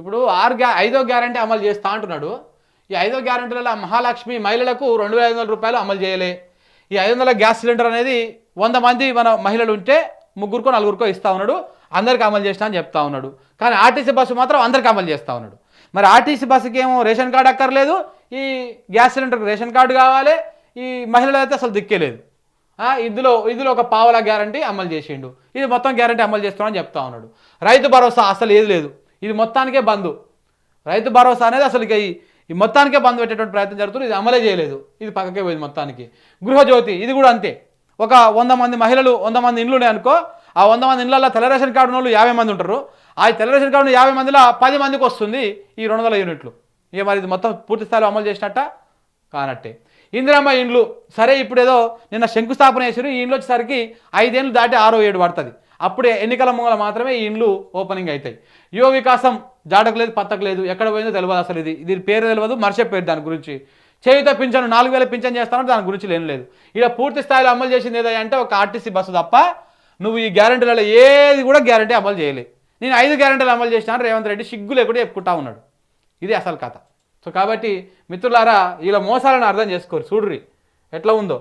ఇప్పుడు ఆరు గ్యా ఐదో గ్యారంటీ అమలు చేస్తా అంటున్నాడు. ఈ ఐదో గ్యారంటీలలో మహాలక్ష్మి మహిళలకు రెండు వేల ఐదు వందల రూపాయలు అమలు చేయలే. ఈ ఐదు వందల గ్యాస్ సిలిండర్ అనేది వంద మంది మన మహిళలు ఉంటే ముగ్గురుకో నలుగురికో ఇస్తా ఉన్నాడు. అందరికి అమలు చేసినా అని చెప్తా ఉన్నాడు. కానీ ఆర్టీసీ బస్సు మాత్రం అందరికి అమలు చేస్తూ ఉన్నాడు. మరి ఆర్టీసీ బస్సుకి ఏమో రేషన్ కార్డు అక్కర్లేదు. ఈ గ్యాస్ సిలిండర్కి రేషన్ కార్డు కావాలి. ఈ మహిళలు అయితే అసలు దిక్కేలేదు. ఇందులో ఇందులో ఒక పావలా గ్యారంటీ అమలు చేసిండు. ఇది మొత్తం గ్యారంటీ అమలు చేస్తామని చెప్తా ఉన్నాడు. రైతు భరోసా అసలు ఏది లేదు. ఇది మొత్తానికే బంద్. రైతు భరోసా అనేది అసలు ఇక ఈ మొత్తానికే బంద్ పెట్టేటువంటి ప్రయత్నం జరుగుతుంది. ఇది అమలే చేయలేదు. ఇది పక్కకే పోయింది మొత్తానికి. గృహజ్యోతి ఇది కూడా అంతే. ఒక వంద మంది మహిళలు వంద మంది ఇండ్లు ఉన్నాయి అనుకో ఆ వంద మంది ఇండ్లలో తెల్ల రేషన్ కార్డు ఉన్న వాళ్ళు యాభై మంది ఉంటారు. ఆ తెల్ల రేషన్ కార్డు యాభై మందిలో పది మందికి వస్తుంది ఈ రెండు వందల యూనిట్లు. ఇక మరి ఇది మొత్తం పూర్తి స్థాయిలో అమలు చేసినట్ట? కానట్టే. ఇందిరమ్మ ఇండ్లు సరే ఇప్పుడు ఏదో నిన్న శంకుస్థాపన చేసారు ఈ ఇండ్లు వచ్చేసరికి ఐదేళ్ళు దాటి ఆరో ఏడు పడుతుంది. అప్పుడే ఎన్నికల ముంగల మాత్రమే ఈ ఇండ్లు ఓపెనింగ్ అవుతాయి యువ వికాసం జాడకు లేదు పత్తకు లేదు ఎక్కడ పోయిందో తెలియదు అసలు ఇది. దీని పేరు తెలియదు మర్చే పేరు దాని గురించి. చేయుత పింఛను నాలుగు వేల పింఛన్ చేస్తానంటే దాని గురించి లేని లేదు. ఇక పూర్తి స్థాయిలో అమలు చేసింది ఏదంటే అంటే ఒక ఆర్టీసీ బస్సు తప్ప నువ్వు ఈ గ్యారంటీలలో ఏది కూడా గ్యారంటీ అమలు చేయలే. నేను ఐదు గ్యారంటీలు అమలు చేసినాను రేవంత్ రెడ్డి సిగ్గు లేకుండా చెప్పుకుంటా ఉన్నాడు. ఇది అసలు కథ. సో కాబట్టి మిత్రులారా ఇలా మోసాలను అర్థం చేసుకోరు. చూడ్రి. ఎట్లా ఉందో.